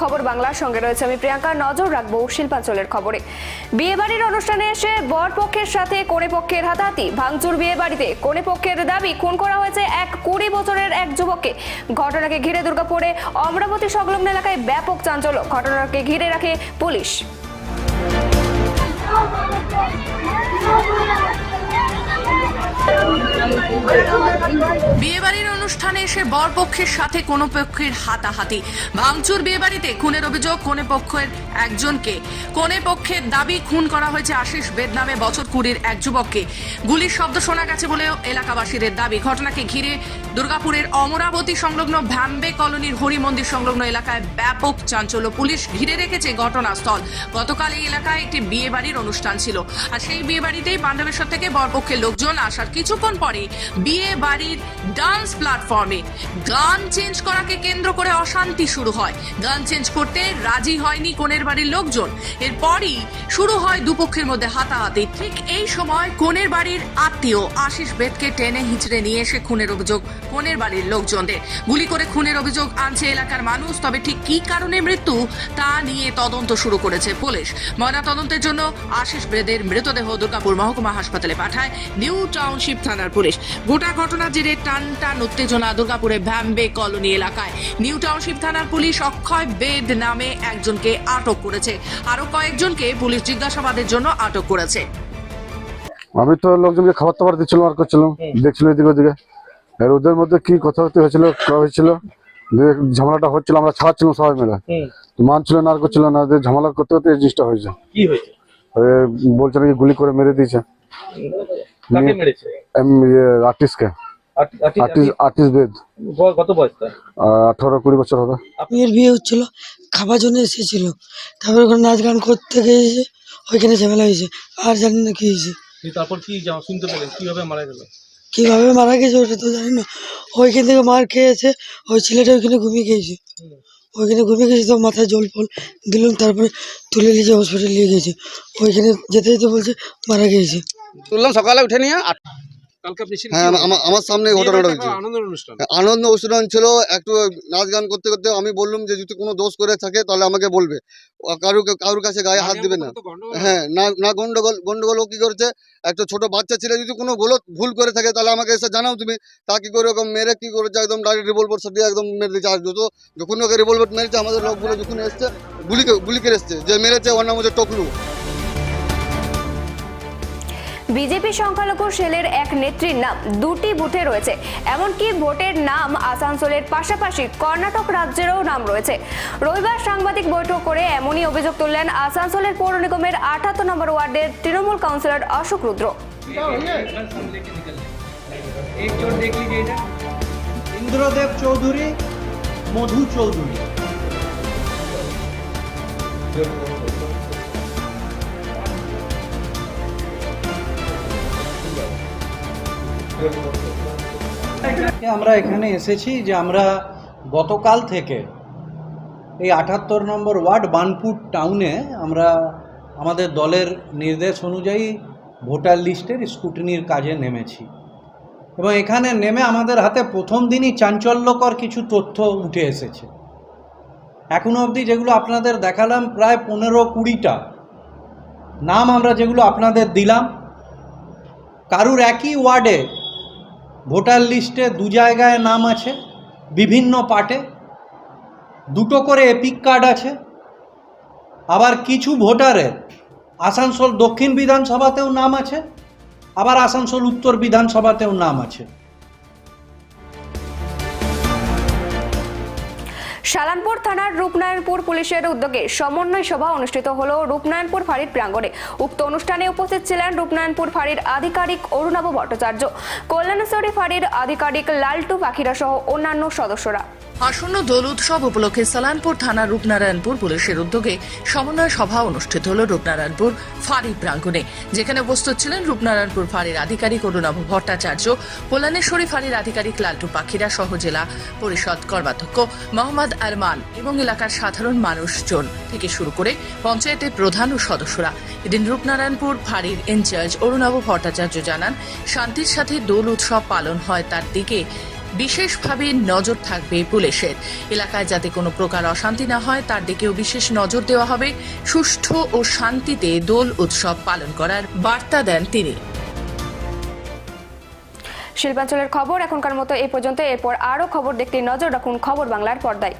খবর বাংলার সঙ্গে রয়েছে আমি প্রিয়াঙ্কা। নজর রাখব শিল্পাঞ্চলের খবরে। বিয়েবাড়ির অনুষ্ঠানে এসে বর পক্ষের সাথে কনে পক্ষের হাতাহাতি। ভাঙচুর বিয়ে বাড়িতে কনে পক্ষের দাবি, খুন করা হয়েছে এক কুড়ি বছরের এক যুবককে। ঘটনাকে ঘিরে দুর্গাপুরে অমরাবতী সংলগ্ন এলাকায় ব্যাপক চাঞ্চল্য। ঘটনাকে ঘিরে রাখে পুলিশ। বিয়েবাড়ির অনুষ্ঠানে এসে বর পক্ষের সাথে কোনো পক্ষের হাতাহাতি। ভাঙচুর বিয়েবাড়িতে খুনের অভিযোগ কোনে পক্ষের একজনকে। কোনে পক্ষের দাবি খুন করা হয়েছে আশিস বেদ নামে বছর কুড়ির এক যুবককে। গুলির শব্দ শোনা গেছে বলেও এলাকাবাসীদের দাবি। ঘটনাকে ঘিরে দুর্গাপুরের অমরাবতী সংলগ্ন ভ্যাম্বে কলোনির হরি মন্দির সংলগ্ন এলাকায় ব্যাপক চাঞ্চল্য। পুলিশ ঘিরে রেখেছে ঘটনাস্থল। গতকাল এই এলাকায় একটি বিয়ে বাড়ির অনুষ্ঠান ছিল। আর সেই বিয়ে বাড়িতেই পাণ্ডবেশ্বর থেকে বরপক্ষের লোকজন আসার কিছুক্ষণ পরে বিয়ে বাড়ির ডান্স প্ল্যাটফর্মে গান চেঞ্জ করাকে কেন্দ্র করে অশান্তি শুরু হয়। গান চেঞ্জ করতে রাজি হয়নি কোনের বাড়ির লোকজন। এরপরই শুরু হয় দুপক্ষের মধ্যে হাতাহাতি। ঠিক এই সময় কোনের বাড়ির আত্মীয় আশিস বেদকে টেনে হিঁচড়ে নিয়ে এসে খুনের অভিযোগ। কোনের বাড়ির লোকজনদের। গুলি করে খুনের অভিযোগ আনছে এলাকার মানুষ তবে ঠিক কী কারণে মৃত্যু তা নিয়ে তদন্ত শুরু করেছে পুলিশ। ময়না তদন্তের জন্য আশিস বেদের মৃতদেহ দুর্গাপুর মহকুমা হাসপাতালে পাঠায় নিউ টাউনশিপ থানার পুলিশ। গোটা ঘটনার জেরে টান টান উত্তেজনা দুর্গাপুরে ভ্যাম্বে কলোনি এলাকায়। নিউ টাউনশিপ থানার পুলিশ অক্ষয় বেদ নামে একজনকে আটক করেছে। আরও কয়েকজনকে পুলিশ জিজ্ঞাসাবাদের জন্য আটক করেছে। আমি তো লোকজনকে খাবার টাবার দিচ্ছিলাম আর করছিলাম। দেখছিল এদিকে ওদিকে। আর ওদের মধ্যে কি কথাবার্তা হয়েছিল হয়েছিল? ঝামেলাটা হচ্ছিল আমরা ছাড়াচ্ছিলাম সবাই মিলে। মানছিল না আর করছিল না দিয়ে ঝামেলা করতে করতে এই জিনিসটা হয়েছে। বলছে নাকি গুলি করে মেরে দিয়েছে। আর্টিস্টকে আর্টি- আর্টি- আর্টিস্ট আর্টিস্ট বেদ। বয়- কত বয়স তার? আঠারো কুড়ি বছর হবে। মেয়ের বিয়ে হচ্ছিল খাবার জন্য এসেছিল। তারপরে ওখানে নাচ গান করতে গিয়েছে ওইখানে ঝামেলা হয়েছে। আর জানি না কি হয়েছে। তারপর কি শুনতে পেলেন কীভাবে মারা গেল? কীভাবে মারা গেছে ওটা তো জানি না। ওইখান থেকে মার খেয়েছে, ওই ছেলেটা ওইখানে ঘুমিয়ে গিয়েছে। ওইখানে ঘুমিয়ে গেছে তো মাথায় জল ফল দিলাম, তারপরে তুলে নিয়ে হসপিটালে নিয়ে গেছে ওইখানে যেতে যেতে বলছে, মারা গিয়েছে। তুললাম, সকালে উঠে নিয়ে হ্যাঁ আমার সামনে ঘটনাটা হয়েছে। আনন্দ অনুষ্ঠান ছিল একটু নাচ গান করতে করতে আমি বললাম যে যদি কোনো দোষ করে থাকে তাহলে আমাকে বলবে। কারু কারুর কাছে গায়ে হাত দিবে না। হ্যাঁ না গন্ডগোল গন্ডগোল কি করছে? একটা ছোট বাচ্চা ছেলে যদি কোনো গোলত ভুল করে থাকে তাহলে আমাকে এসে জানাও তুমি। তা কি করে ওরকম মেরে কি করেছে? একদম ডাইরেক্ট রিভলভার সাথে একদম মেরে দিয়েছে। আর যত যখন ওকে রিভলভার মেরেছে আমাদের লোকগুলো যখন এসছে গুলি গুলি করে এসছে। যে মেরেছে ওর নাম হচ্ছে টকলু। বিজেপি সংখ্যালঘু সেলের এক নেত্রীর নাম দুটি বুথে রয়েছে। এমনকি ভোটের নাম আসানসোলের পাশাপাশি কর্ণাটক রাজ্যেরও নাম রয়েছে। রবিবার সাংবাদিক বৈঠক করে এমনই অভিযোগ তুললেন আসানসোলের পৌর নিগমের আঠাত্তর নম্বর ওয়ার্ডের তৃণমূল কাউন্সিলর অশোক রুদ্র। ইন্দ্রদেব চৌধুরী, মধু চৌধুরী। আমরা এখানে এসেছি যে আমরা গতকাল থেকে এই আটাত্তর নম্বর ওয়ার্ড বানপুর টাউনে আমরা আমাদের দলের নির্দেশ অনুযায়ী ভোটার লিস্টের স্কুটিনির কাজে নেমেছি। এবং এখানে নেমে আমাদের হাতে প্রথম দিনই চাঞ্চল্যকর কিছু তথ্য উঠে এসেছে। এখনও অবধি যেগুলো আপনাদের দেখালাম প্রায় পনেরো কুড়িটা। নাম আমরা যেগুলো আপনাদের দিলাম, কারুর একই ওয়ার্ডে ভোটার লিস্টে দু জায়গায় নাম আছে, বিভিন্ন পার্টে। দুটো করে এপিক কার্ড আছে। আবার কিছু ভোটারের আসানসোল দক্ষিণ বিধানসভাতেও নাম আছে, আবার আসানসোল উত্তর বিধানসভাতেও নাম আছে। শালানপুর থানার রূপনারায়ণপুর পুলিশের উদ্যোগে সমন্বয় সভা অনুষ্ঠিত হল রূপনারায়ণপুর ফাঁড়ির প্রাঙ্গণে। উক্ত অনুষ্ঠানে উপস্থিত ছিলেন রূপনারায়ণপুর ফাঁড়ির আধিকারিক অরুণাভ ভট্টাচার্য, কল্যাণেশ্বরী ফাঁড়ির আধিকারিক লালটু পাখিরা সহ অন্যান্য সদস্যরা। আসন্ন দোল উৎসব উপলক্ষে সালানপুর থানার রূপনারায়ণপুর পুলিশের উদ্যোগে সমন্বয় সভা অনুষ্ঠিত হল রূপনারায়ণপুর ফাঁড়ি প্রাঙ্গণে, যেখানে উপস্থিত ছিলেন রূপনারায়ণপুর ফাঁড়ির আধিকারিক অরুণাভ ভট্টাচার্য, কল্যাণেশ্বরী ফাঁড়ির আধিকারিক লালটু পাখিরা সহ জেলা পরিষদ কর্মাধ্যক্ষ মোহাম্মদ আরমান এবং এলাকার সাধারণ মানুষজন থেকে শুরু করে পঞ্চায়েতের প্রধান ও সদস্যরা। এদিন রূপনারায়ণপুর ফাঁড়ির ইনচার্জ অরুণাভ ভট্টাচার্য জানান, শান্তির সাথে দোল উৎসব পালন হয় তার দিকে বিশেষভাবে নজর থাকবে পুলিশের। এলাকায় যাতে কোনো প্রকার অশান্তি না হয়, তার দিকেও বিশেষ নজর দেওয়া হবে। সুষ্ঠু ও শান্তিতে দোল উৎসব পালন করার বার্তা দেন তিনি। শিল্পাঞ্চলের খবর। এখনকার মতো এই পর্যন্ত। এরপর আরও খবর দেখতে নজর রাখুন খবর বাংলার পর্দায়।